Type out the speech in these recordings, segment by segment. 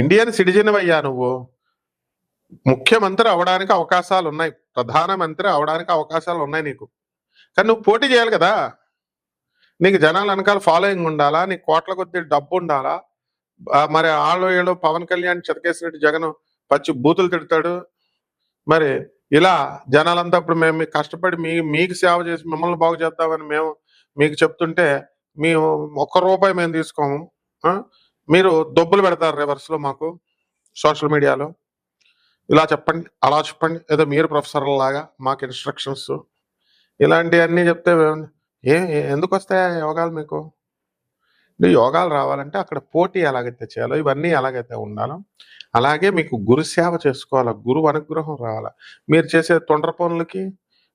Indian citizen అయ్యా నువ్వు. ముఖ్యమంత్రి అవడానికి అవకాశాలు ఉన్నాయి ప్రధానమంత్రి అవడానికి అవకాశాలు ఉన్నాయి నీకు. కానీ నువ్వు పోటీ చేయాలి కదా. నీకు జనాల వెనకాల ఫాలోయింగ్ ఉండాలా? నీకు కోట్ల కొద్ది డబ్బు ఉండాలా? మరి ఆళ్ళు ఏళ్ళు పవన్ కళ్యాణ్ చితకేసినట్టు జగన్ పచ్చి బూతులు తిడతాడు. మరి ఇలా జనాలంతా ఇప్పుడు మేము కష్టపడి మీ మీకు సేవ చేసి మిమ్మల్ని బాగు చేద్దామని మేము మీకు చెప్తుంటే మేము ఒక్క రూపాయి మేము తీసుకోము. మీరు దొబ్బులు పెడతారు రివర్స్లో మాకు సోషల్ మీడియాలో ఇలా చెప్పండి అలా చెప్పండి. ఏదో మీరు ప్రొఫెసర్ లాగా మాకు ఇన్స్ట్రక్షన్స్ ఇలాంటివన్నీ చెప్తే ఏ ఎందుకు వస్తాయా యోగాలు మీకు? యోగాలు రావాలంటే అక్కడ పోటీ ఎలాగైతే చేయాలో ఇవన్నీ ఎలాగైతే ఉండాలో అలాగే మీకు గురు సేవ చేసుకోవాలా గురువు అనుగ్రహం రావాలా. మీరు చేసే తొండ్ర పనులకి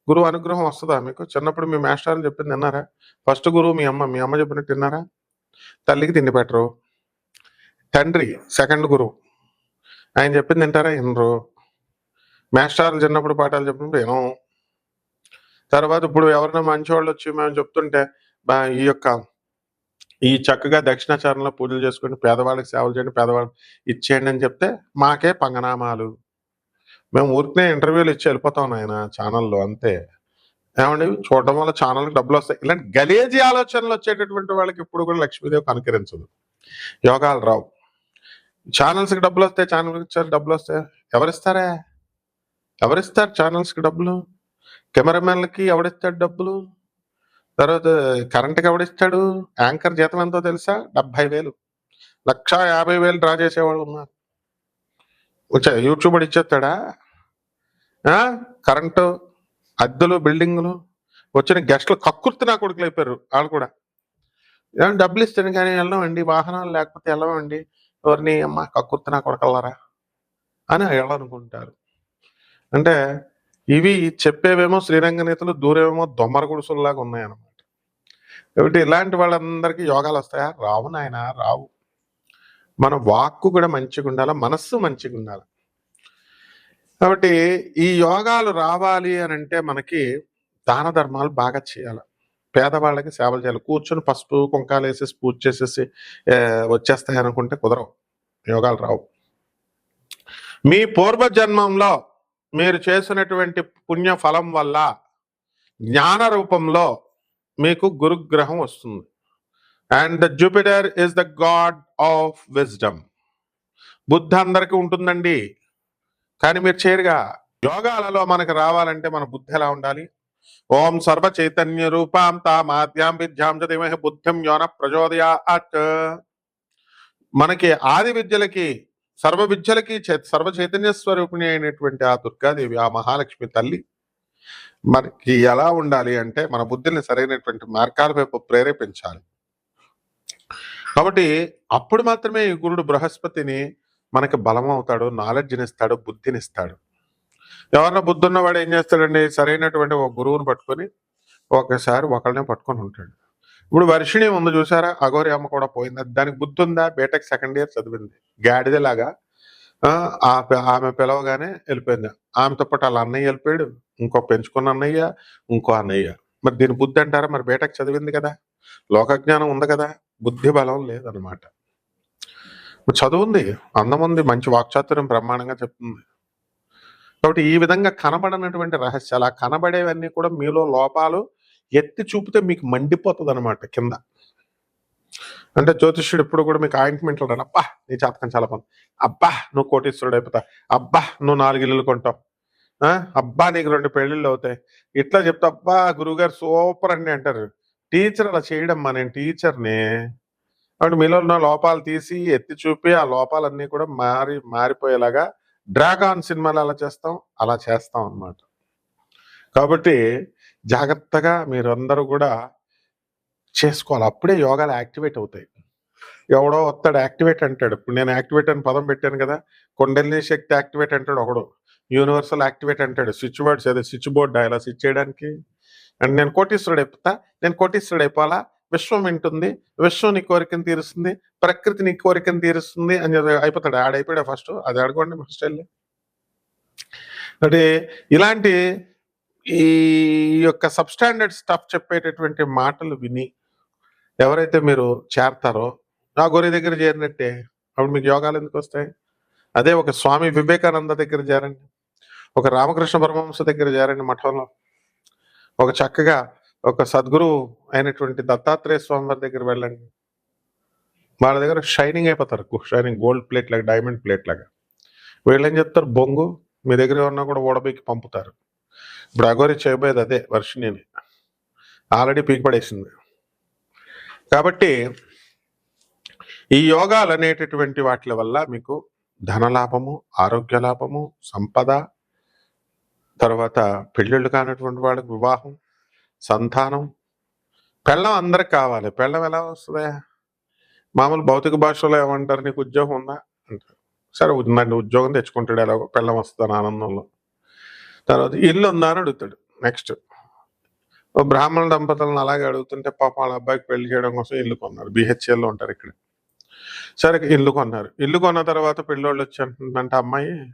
గురువు అనుగ్రహం వస్తుందా మీకు? చిన్నప్పుడు మీ మాస్టర్లు చెప్పింది విన్నారా? ఫస్ట్ గురువు మీ అమ్మ మీ అమ్మ చెప్పినట్టు విన్నారా? తల్లికి తిండి పెట్టరు. తండ్రి సెకండ్ గురువు. ఆయన చెప్పింది వింటారా? వినరు మేస్టార్లు చిన్నప్పుడు పాఠాలు చెప్పినప్పుడు వినం తర్వాత ఇప్పుడు ఎవరైనా మంచివాళ్ళు వచ్చి మేము చెప్తుంటే ఈ యొక్క ఈ చక్కగా దక్షిణాచారంలో పూజలు చేసుకుని పేదవాళ్ళకి సేవలు చేయండి పేదవాళ్ళు ఇచ్చేయండి అని చెప్తే మాకే పంగనామాలు. మేము ఊరికనే ఇంటర్వ్యూలు ఇచ్చి వెళ్ళిపోతాం ఆయన ఛానల్లో అంతే. ఏమండి? చూడడం వల్ల ఛానల్కి డబ్బులు వస్తాయి. ఇలాంటి గలేజీ ఆలోచనలు వచ్చేటటువంటి వాళ్ళకి ఇప్పుడు కూడా లక్ష్మీదేవి కనుకరించదు. యోగాలు రావు. ఛానల్స్కి డబ్బులు వస్తాయి ఛానల్కి ఇచ్చారు డబ్బులు వస్తాయి ఎవరిస్తారా? ఎవరిస్తారు ఛానల్స్కి డబ్బులు? కెమెరామెన్లకి ఎవడిస్తాడు డబ్బులు? తర్వాత కరెంట్కి ఎవడిస్తాడు? యాంకర్ జీతం ఎంతో తెలుసా? డెబ్బై వేలు. లక్ష యాభై వేలు డ్రా చేసేవాళ్ళు ఉన్నారు. వచ్చా యూట్యూబ్ ఇచ్చేస్తాడా? కరెంటు అద్దెలు బిల్డింగులు. వచ్చిన గెస్ట్లు కక్కుర్తి నా కొడుకులు అయిపోయారు వాళ్ళు కూడా. ఏమన్నా డబ్బులు ఇస్తాను కానీ వెళ్ళమండి వాహనాలు లేకపోతే వెళ్ళమండి ఎవరిని అమ్మ కక్కుర్తినా కొడకల్లారా అని వెళ్ళాలనుకుంటారు అంటే ఇవి చెప్పేవేమో శ్రీరంగ నేతలు దూరేమో దొమ్మర గుడుసుల్లాగా ఉన్నాయన్నమాట. కాబట్టి ఇలాంటి వాళ్ళందరికీ యోగాలు వస్తాయా? రావు నాయన రావు. మన వాక్కు కూడా మంచిగా ఉండాలి? మనస్సు మంచిగా ఉండాలి? కాబట్టి ఈ యోగాలు రావాలి అని అంటే మనకి దాన ధర్మాలు బాగా చేయాలి? పేదవాళ్ళకి సేవలు చేయాలి. కూర్చొని పసుపు కుంకాలు వేసేసి పూజ చేసేసి వచ్చేస్తాయనుకుంటే వచ్చేస్తాయి అనుకుంటే కుదరవు. యోగాలు రావు. మీ పూర్వ జన్మంలో మీరు చేసినటువంటి పుణ్య ఫలం వల్ల జ్ఞాన రూపంలో మీకు గురుగ్రహం వస్తుంది. And the Jupiter is the god of wisdom. బుద్ధి అందరికీ ఉంటుందండి. కానీ మీరు చేరుగా యోగాలలో మనకు రావాలంటే మన బుద్ధి ఎలా ఉండాలి? ఓం సర్వ చైతన్య రూపాం తామాద్యాం విద్యాం చ బుద్ధిం యోన ప్రచోదయాత్. మనకి ఆది విద్యలకి సర్వ విద్యలకి సర్వ చైతన్య స్వరూపిణి అయినటువంటి ఆ దుర్గాదేవి ఆ మహాలక్ష్మి తల్లి మనకి ఎలా ఉండాలి అంటే మన బుద్ధిని సరైనటువంటి మార్గాల వైపు ప్రేరేపించాలి. కాబట్టి అప్పుడు మాత్రమే ఈ గురుడు బృహస్పతిని మనకి బలం అవుతాడు నాలెడ్జ్ని ఇస్తాడు బుద్ధిని ఇస్తాడు. ఎవరన్నా బుద్ధి ఉన్నవాడు ఏం చేస్తాడండి? సరైనటువంటి ఒక గురువుని పట్టుకొని ఒకసారి ఒకళ్ళనే పట్టుకొని ఉంటాడు. ఇప్పుడు వర్షిణి ముందు చూసారా? అఘోరి అమ్మ కూడా పోయింది. దానికి బుద్ధి ఉందా? బీటెక్ సెకండ్ ఇయర్ చదివింది. గాడిదలాగా ఆ, ఆమె పిలవగానే వెళ్ళిపోయింది. ఆమెతో పాటు వాళ్ళ అన్నయ్య వెళ్ళిపోయాడు. ఇంకో పెంచుకున్న అన్నయ్య ఇంకో అన్నయ్య. మరి దీని బుద్ధి అంటారా? మరి బీటెక్ చదివింది కదా. లోకజ్ఞానం ఉంది కదా. బుద్ధి బలం లేదనమాట చదువుంది అందం ఉంది. మంచి వాక్చాతుర్యం బ్రహ్మాండంగా చెప్తుంది. కాబట్టి ఈ విధంగా కనబడనటువంటి రహస్యాలు ఆ కనబడేవన్నీ కూడా మీలో లోపాలు ఎత్తి చూపితే మీకు మండిపోతుంది అనమాట కింద అంటే జ్యోతిష్యుడు ఎప్పుడు కూడా మీకు ఆయింట్మెంట్లు రాను అబ్బా నీ జాతకం చాలా బాగుంది అబ్బా నువ్వు కోటీశ్వరుడు అయిపోతావు అబ్బా నువ్వు నాలుగు ఇల్లులు కొంటావు ఆ? అబ్బా నీకు రెండు పెళ్ళిళ్ళు అవుతాయి ఇట్లా చెప్తా అబ్బా గురువుగారు సూపర్ అండి అంటారు టీచర్ అలా చేయడమ్మా నేను టీచర్ని కాబట్టి మీలో ఉన్న లోపాలు తీసి ఎత్తి చూపి ఆ లోపాలన్నీ కూడా మారి మారిపోయేలాగా డ్రాగాన్ సినిమాలు అలా చేస్తాం అలా చేస్తాం అన్నమాట. కాబట్టి జాగ్రత్తగా మీరందరూ కూడా చేసుకోవాలి. అప్పుడే యోగాలు యాక్టివేట్ అవుతాయి. ఎవడో వస్తాడు యాక్టివేట్ అంటాడు. ఇప్పుడు నేను యాక్టివేట్ అని పదం పెట్టాను కదా కొండలిని శక్తి యాక్టివేట్ అంటాడు ఒకడు. యూనివర్సల్ యాక్టివేట్ అంటాడు. స్విచ్ బోర్డ్స్ అదే స్విచ్ బోర్డ్ ఇలా స్విచ్ చేయడానికి అండ్ నేను కోటీశ్వరుడు అయిపోతా నేను కోటీశ్వరుడు అయిపోవాలా? విశ్వం వింటుంది విశ్వం నీ కోరికను తీరుస్తుంది ప్రకృతి నీ కోరికను తీరుస్తుంది అని చెప్పి అయిపోతాడు. ఆడైపోయాడు ఫస్ట్. అది ఆడుకోండి ఫస్ట్ వెళ్ళి అంటే ఇలాంటి ఈ యొక్క సబ్స్టాండర్డ్ స్టఫ్ చెప్పేటటువంటి మాటలు విని ఎవరైతే మీరు చేరతారో నా గొర్రె దగ్గర చేరినట్టే. అప్పుడు మీకు యోగాలు ఎందుకు వస్తాయి? అదే ఒక స్వామి వివేకానంద దగ్గర చేరండి. ఒక రామకృష్ణ పరమహంస దగ్గర చేరండి మఠంలో. ఒక చక్కగా ఒక సద్గురువు అయినటువంటి దత్తాత్రేయ స్వామి వారి దగ్గర వెళ్ళండి. వాళ్ళ దగ్గర షైనింగ్ అయిపోతారు. షైనింగ్ గోల్డ్ ప్లేట్ లాగా డైమండ్ ప్లేట్ లాగా. వీళ్ళు ఏం చెప్తారు? బొంగు మీ దగ్గర ఉన్నా కూడా ఓడబీకి పంపుతారు. ఇప్పుడు అగోరి చేయబోయేది అదే వర్షిణిని. ఆల్రెడీ పీకిపడేసింది కాబట్టి ఈ యోగాలు అనేటటువంటి వాటి వల్ల మీకు ధనలాభము ఆరోగ్య లాభము సంపద తర్వాత పెళ్ళిళ్ళు కానటువంటి వాళ్ళకి వివాహం సంతానం. పెళ్ళం అందరికి కావాలి. పెళ్ళం ఎలా వస్తుందా? మామూలు భౌతిక భాషలో ఏమంటారు? నీకు ఉద్యోగం ఉందా? అంటారు. సరే ఉందండి ఉద్యోగం తెచ్చుకుంటాడు ఎలాగో పెళ్ళం వస్తుంది ఆనందంలో. తర్వాత ఇల్లు ఉందా అని అడుగుతాడు. నెక్స్ట్. బ్రాహ్మణ దంపతులను అలాగే అడుగుతుంటే పాప వాళ్ళ అబ్బాయికి పెళ్ళి చేయడం కోసం ఇల్లు కొన్నారు. బిహెచ్ఎల్లో ఉంటారు ఇక్కడ. సరే ఇల్లు కొన్నారు. ఇల్లు కొన్న తర్వాత పెళ్ళోళ్ళు వచ్చి అంటుందంటే అమ్మాయి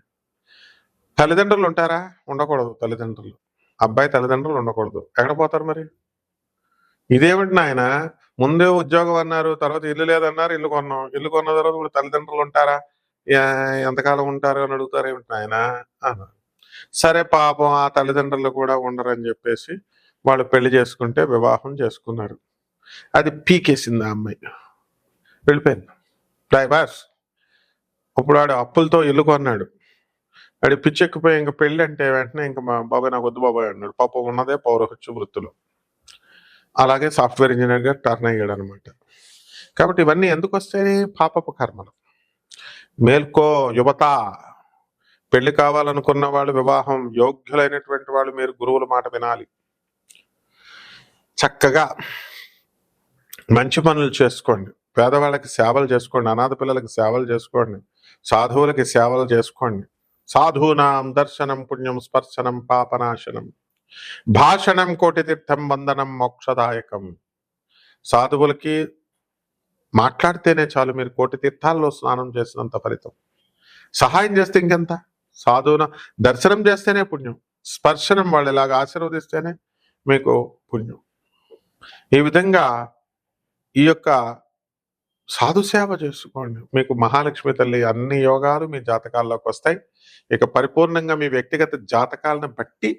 తల్లిదండ్రులు ఉంటారా? ఉండకూడదు తల్లిదండ్రులు. అబ్బాయి తల్లిదండ్రులు ఉండకూడదు. ఎక్కడ పోతారు మరి? ఇదేమిటి నాయన ముందే ఉద్యోగం అన్నారు తర్వాత ఇల్లు లేదన్నారు ఇల్లు కొన్నాం. ఇల్లు కొన్న తర్వాత ఇప్పుడు తల్లిదండ్రులు ఉంటారా? ఎంతకాలం ఉంటారు అని అడుగుతారు ఏమిటి నాయన? సరే పాపం ఆ తల్లిదండ్రులు కూడా ఉండరని చెప్పేసి వాళ్ళు పెళ్ళి చేసుకుంటే వివాహం చేసుకున్నారు. అది పీకేసింది ఆ అమ్మాయి. వెళ్ళిపోయింది. బాస్ ఇప్పుడు వాడు అప్పులతో ఇల్లు కొన్నాడు. వాడి పిచ్చెక్కిపోయి ఇంకా పెళ్ళి అంటే వెంటనే ఇంకా మా బాబాయ్ నాకు వద్దు బాబాయ్ అన్నాడు. పాప ఉన్నదే పౌరహత్య వృత్తిలో. అలాగే సాఫ్ట్వేర్ ఇంజనీర్గా టర్న్ అయ్యాడు అనమాట కాబట్టి ఇవన్నీ ఎందుకు వస్తాయి? పాపపు కర్మలు. మేల్కో యువత పెళ్ళి కావాలనుకున్న వాళ్ళు వివాహం యోగ్యులైనటువంటి వాళ్ళు మీరు గురువుల మాట వినాలి. చక్కగా మంచి పనులు చేసుకోండి. పేదవాళ్ళకి సేవలు చేసుకోండి. అనాథ పిల్లలకి సేవలు చేసుకోండి. సాధువులకి సేవలు చేసుకోండి. సాధూనాం దర్శనం పుణ్యం స్పర్శనం పాపనాశనం. భాషణం కోటి తీర్థం వందనం మోక్షదాయకం. సాధువులకి మాట్లాడితేనే చాలు మీరు కోటి తీర్థాల్లో స్నానం చేసినంత ఫలితం. సహాయం చేస్తే ఇంకెంత? సాధువున దర్శనం చేస్తేనే పుణ్యం. స్పర్శనం వాళ్ళు ఇలాగ ఆశీర్వదిస్తేనే మీకు పుణ్యం. ఈ విధంగా ఈ యొక్క సాధుసేవ చేసుకోండి. మీకు మహాలక్ష్మి తల్లి అన్ని యోగాలు మీ జాతకాల్లోకి వస్తాయి. ఇక పరిపూర్ణంగా మీ వ్యక్తిగత జాతకాలను బట్టి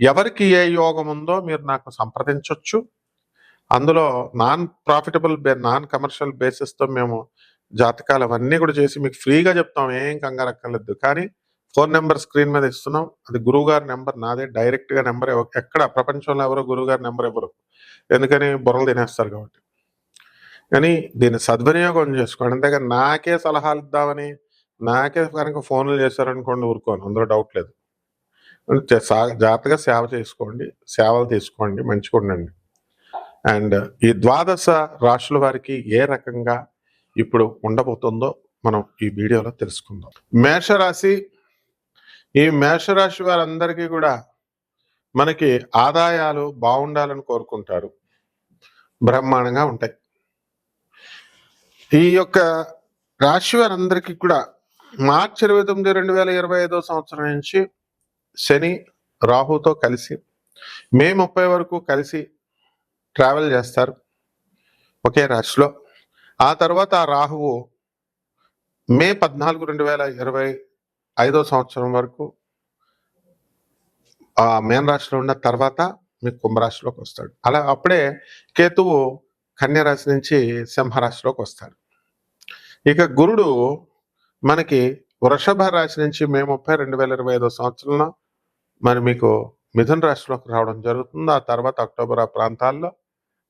ఎవరికి ఏ యోగం ఉందో మీరు నాకు సంప్రదించవచ్చు అందులో నాన్ ప్రాఫిటబుల్ నాన్ కమర్షియల్ బేసిస్తో మేము జాతకాలు అవన్నీ కూడా చేసి మీకు ఫ్రీగా చెప్తాం. ఏం కంగారు అక్కర్లేదు. కానీ ఫోన్ నెంబర్ స్క్రీన్ మీద ఇస్తున్నాం. అది గురువు గారి నెంబర్ నాదే. డైరెక్ట్గా నెంబర్ ఎక్కడ? ప్రపంచంలో ఎవరో గురువు గారి నెంబర్ ఎవరు ఎందుకని? బుర్రలు తినేస్తారు కాబట్టి. కానీ దీన్ని సద్వినియోగం చేసుకోండి. అంతేగా నాకే సలహాలు ఇద్దామని నాకే కనుక ఫోన్లు చేశారనుకోండి ఊరుకోను అందులో డౌట్ లేదు. సా- జాగ్రత్తగా సేవ చేసుకోండి సేవలు తీసుకోండి మంచిగా ఉండండి. అండ్ ఈ ద్వాదశ రాశుల వారికి ఏ రకంగా ఇప్పుడు ఉండబోతుందో మనం ఈ వీడియోలో తెలుసుకుందాం. మేషరాశి ఈ మేషరాశి వారందరికీ కూడా మనకి ఆదాయాలు బాగుండాలని కోరుకుంటారు. బ్రహ్మాండంగా ఉంటాయి. ఈ యొక్క రాశి వారందరికీ కూడా మార్చి ఇరవై తొమ్మిది రెండు వేల ఇరవై ఐదో సంవత్సరం నుంచి శని రాహుతో కలిసి మే ముప్పై వరకు కలిసి ట్రావెల్ చేస్తారు ఒకే రాశిలో. ఆ తర్వాత ఆ రాహువు మే పద్నాలుగు రెండు వేల ఇరవై ఐదో సంవత్సరం వరకు ఆ మేన రాశిలో ఉన్న తర్వాత మీకు కుంభరాశిలోకి వస్తాడు. అలా అప్పుడే కేతువు కన్యరాశి నుంచి సింహరాశిలోకి వస్తాడు. ఇక గురుడు మనకి వృషభ రాశి నుంచి మే ముప్పై రెండు వేల ఇరవై ఐదో సంవత్సరంలో మరి మీకు మిథున రాశిలోకి రావడం జరుగుతుంది. ఆ తర్వాత అక్టోబర్ ఆ ప్రాంతాల్లో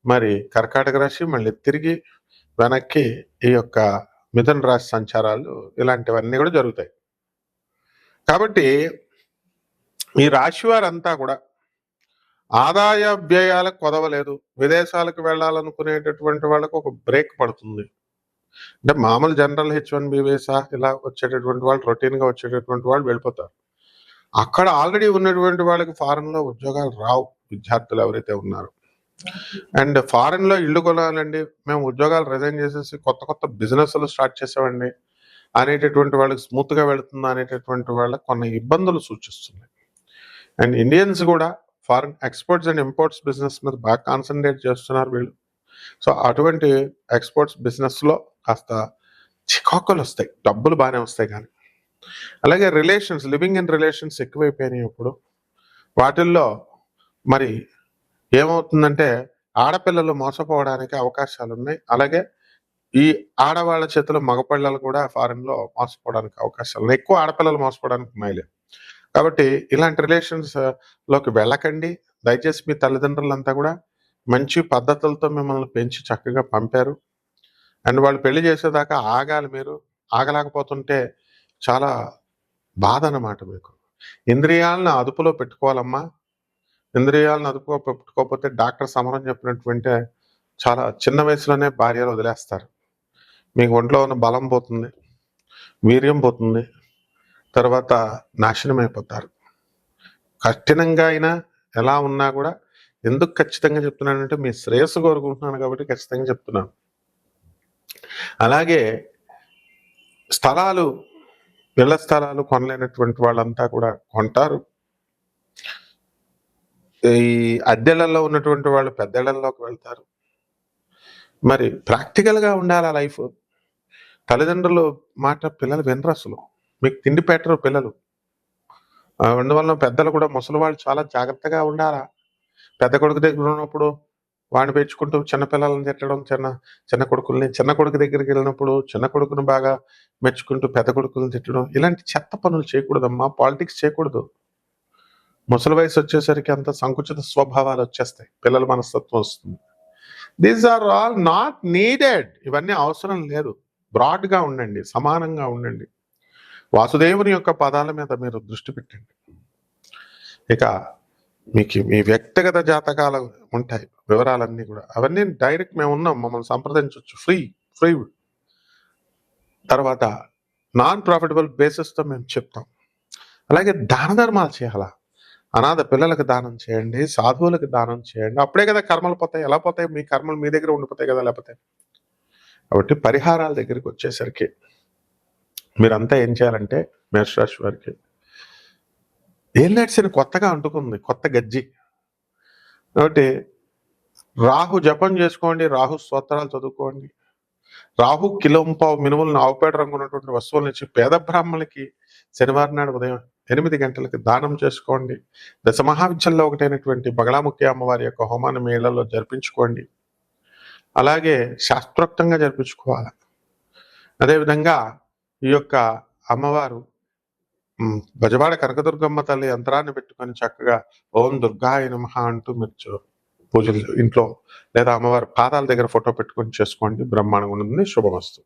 మరి కర్కాటక రాశి మళ్ళీ తిరిగి వెనక్కి ఈ యొక్క మిథున రాశి సంచారాలు ఇలాంటివన్నీ కూడా జరుగుతాయి. కాబట్టి ఈ రాశి వారంతా కూడా ఆదాయ వ్యయాలకు కొదవలేదు. విదేశాలకు వెళ్ళాలనుకునేటటువంటి వాళ్ళకు ఒక బ్రేక్ పడుతుంది. అంటే మామూలు general H one B visa ఇలా వచ్చేటటువంటి వాళ్ళు రొటీన్గా వచ్చేటటువంటి వాళ్ళు వెళ్ళిపోతారు. అక్కడ ఆల్రెడీ ఉన్నటువంటి వాళ్ళకి ఫారెన్లో ఉద్యోగాలు రావు విద్యార్థులు ఎవరైతే ఉన్నారో. అండ్ ఫారెన్లో ఇల్లు కొనాలండి మేము ఉద్యోగాలు రిజైన్ చేసేసి కొత్త కొత్త బిజినెస్లు స్టార్ట్ చేసామండి. అనేటటువంటి వాళ్ళకి స్మూత్గా వెళుతుంది అనేటటువంటి వాళ్ళకి కొన్ని ఇబ్బందులు సూచిస్తున్నాయి. అండ్ ఇండియన్స్ కూడా foreign exports and imports business మీద బాగా కాన్సన్ట్రేట్ చేస్తున్నారు వీళ్ళు. సో అటువంటి ఎక్స్పోర్ట్స్ బిజినెస్లో కాస్త చికాకులు వస్తాయి డబ్బులు బాగానే వస్తాయి కానీ. అలాగే రిలేషన్స్ లివింగ్ ఇన్ రిలేషన్స్ ఎక్కువైపోయినాయి ఇప్పుడు. వాటిల్లో మరి ఏమవుతుందంటే ఆడపిల్లలు మోసపోవడానికి అవకాశాలు ఉన్నాయి అలాగే ఈ ఆడవాళ్ళ చేతిలో మగపిల్లలు కూడా ఫారెన్లో మోసపోవడానికి అవకాశాలు ఉన్నాయి ఎక్కువ ఆడపిల్లలు మోసపోవడానికి మైలే. కాబట్టి ఇలాంటి రిలేషన్స్లోకి వెళ్ళకండి. దయచేసి మీ తల్లిదండ్రులంతా కూడా మంచి పద్ధతులతో మిమ్మల్ని పెంచి చక్కగా పంపారు. అండ్ వాళ్ళు పెళ్ళి చేసేదాకా ఆగాలి మీరు. ఆగలేకపోతుంటే చాలా బాధ అన్నమాట మీకు. ఇంద్రియాలను అదుపులో పెట్టుకోవాలమ్మా. ఇంద్రియాలను అదుపులో పెట్టుకోకపోతే డాక్టర్ సమరం చెప్పినటువంటి చాలా చిన్న వయసులోనే భార్యలు వదిలేస్తారు. మీకు ఒంట్లో ఉన్న బలం పోతుంది వీర్యం పోతుంది తర్వాత నాశనం అయిపోతారు కఠినంగా అయినా ఎలా ఉన్నా కూడా ఎందుకు ఖచ్చితంగా చెప్తున్నానంటే మీ శ్రేయస్సు కోరుకుంటున్నాను కాబట్టి ఖచ్చితంగా చెప్తున్నాను. అలాగే స్థలాలు ఇళ్ళ స్థలాలు కొనలేనటువంటి వాళ్ళంతా కూడా కొంటారు. ఈ అద్దెలలో ఉన్నటువంటి వాళ్ళు పెద్దళ్ళలోకి వెళ్తారు. మరి ప్రాక్టికల్గా ఉండాలి ఆ లైఫ్. తల్లిదండ్రులు మాట పిల్లలు వినరు అసలు. మీకు తిండి పెట్టరు పిల్లలు. ఆ, అందువల్ల పెద్దలు కూడా ముసలి వాళ్ళు చాలా జాగ్రత్తగా ఉండాలా? పెద్ద కొడుకు దగ్గర ఉన్నప్పుడు వాడిని పెంచుకుంటూ చిన్న పిల్లల్ని తిట్టడం చిన్న చిన్న కొడుకుల్ని చిన్న కొడుకు దగ్గరికి వెళ్ళినప్పుడు చిన్న కొడుకుని బాగా మెచ్చుకుంటూ పెద్ద కొడుకులను తిట్టడం ఇలాంటి చెత్త పనులు చేయకూడదమ్మా. పాలిటిక్స్ చేయకూడదు. ముసలి వయసు వచ్చేసరికి అంత సంకుచిత స్వభావాలు వచ్చేస్తాయి. పిల్లల మనస్తత్వం వస్తుంది. These are all not needed ఇవన్నీ అవసరం లేదు. బ్రాడ్గా ఉండండి సమానంగా ఉండండి. వాసుదేవుని యొక్క పదాల మీద మీరు దృష్టి పెట్టండి. ఇక మీకు మీ వ్యక్తిగత జాతకాలు ఉంటాయి వివరాలన్నీ కూడా. అవన్నీ డైరెక్ట్ మేము ఉన్నాం మమ్మల్ని సంప్రదించవచ్చు. ఫ్రీ ఫ్రీ తర్వాత నాన్ ప్రాఫిటబుల్ బేసిస్తో మేము చెప్తాం. అలాగే దాన ధర్మాలు చేయాలా? అనాథ పిల్లలకు దానం చేయండి సాధువులకు దానం చేయండి. అప్పుడే కదా కర్మలు పోతాయి ఎలా పోతాయి? మీ కర్మలు మీ దగ్గర ఉండిపోతాయి కదా లేకపోతే? కాబట్టి పరిహారాల దగ్గరికి వచ్చేసరికి మీరంతా ఏం చేయాలంటే మేషరాశి వారికి ఏం నడిచిన కొత్తగా అంటుకుంది కొత్త గజ్జి. కాబట్టి రాహు జపం చేసుకోండి రాహు స్తోత్రాలు చదువుకోండి. రాహు కిలోంపావు మినుములను ఆవుపేట రంగు ఉన్నటువంటి వస్తువుల నుంచి పేద బ్రాహ్మణులకి శనివారం నాడు ఉదయం ఎనిమిది గంటలకి దానం చేసుకోండి. దశ మహావిద్యంలో ఒకటైనటువంటి బగళాముఖి అమ్మవారి యొక్క హోమాన్ని మీ ఇళ్ళలో జరిపించుకోండి. అలాగే శాస్త్రోక్తంగా జరిపించుకోవాలి. అదేవిధంగా ఈ యొక్క అమ్మవారు బజవాడ కనకదుర్గమ్మ తల్లి యంత్రాన్ని పెట్టుకొని చక్కగా ఓం దుర్గాయ నమః అంటూ మీరు పూజలు ఇంట్లో లేదా అమ్మవారి పాదాల దగ్గర ఫోటో పెట్టుకొని చేసుకోండి. బ్రహ్మాండంగా ఉంటుంది శుభమస్తు.